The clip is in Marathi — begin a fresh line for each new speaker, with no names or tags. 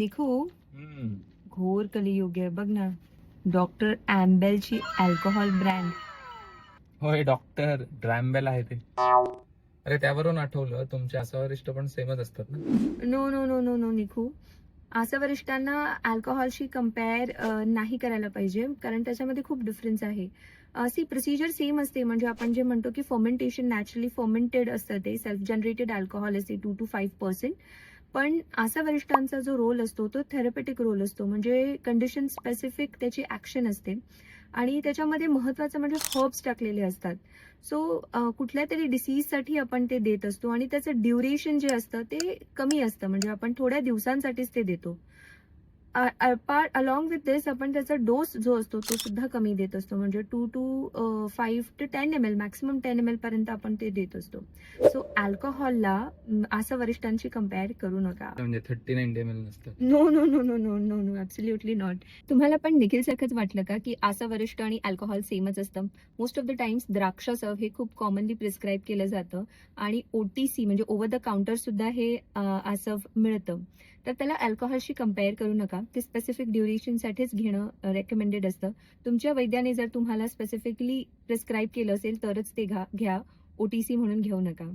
देखो. घोर कलियुग आहे बघ ना. डॉक्टर ची अल्कोहोल ब्रँड
होय डॉक्टर ड्रॅम्बेल आहे ते. अरे त्यावरून आठवलं तुमचे आसावरिष्ठ पण सेमच असतात ना?
No no no no no Nikhu. असं वरिष्ठांना अल्कोहोलशी कंपेअर नाही करायला पाहिजे कारण त्याच्यामध्ये खूप डिफरन्स आहे. सी प्रोसिजर सेम असते. म्हणजे आपण जे म्हणतो की फर्मेंटेशन नॅचरली फर्मेंटेड असतं ते. सेल्फ जनरेटेड अल्कोहोल असते टू टू फाईव्ह पर्सेंट पण असा वरिष्ठांचा जो रोल असतो तो थेरपेटिक रोल असतो. म्हणजे कंडिशन स्पेसिफिक त्याची ऍक्शन असते. आणि त्याच्यामध्ये महत्वाचं म्हणजे हर्ब्स टाकलेले असतात. सो कुठल्या तरी डिसीजसाठी आपण ते देत असतो. आणि त्याचं ड्युरेशन जे असतं ते कमी असतं. म्हणजे आपण थोड्या दिवसांसाठीच ते देतो. पार्ट अलॉंग विथ दिस आपण त्याचा डोस जो असतो तो सुद्धा कमी देत असतो. म्हणजे two to five to ten M L maximum ten M L पर्यंत आपण ते देत असतो. सो अल्कोहोलला असं वरिष्ठांशी कंपेअर करू नका.
म्हणजे थर्टी नाईन एम एल नसतात
no no no no no no no absolutely not तुम्हाला पण निखिल सारखंच वाटलं का की आसा वरिष्ठ आणि अल्कोहोल सेमच असतं? मोस्ट ऑफ द टाइम्स द्राक्षासव हे खूप कॉमनली प्रिस्क्राईब केलं जातं. आणि ओटीसी म्हणजे ओव्हर द काउंटर सुद्धा हे अं, आसव मिळतं. तर त्याला अल्कोहोलशी कंपेअर करू नका. ते स्पेसिफिक ड्युरेशनसाठीच घेणं रेकमेंडेड असतं. तुमच्या वैद्याने जर तुम्हाला स्पेसिफिकली प्रिस्क्राईब केलं असेल तरच ते घा घ्या. ओटीसी म्हणून घेऊ नका.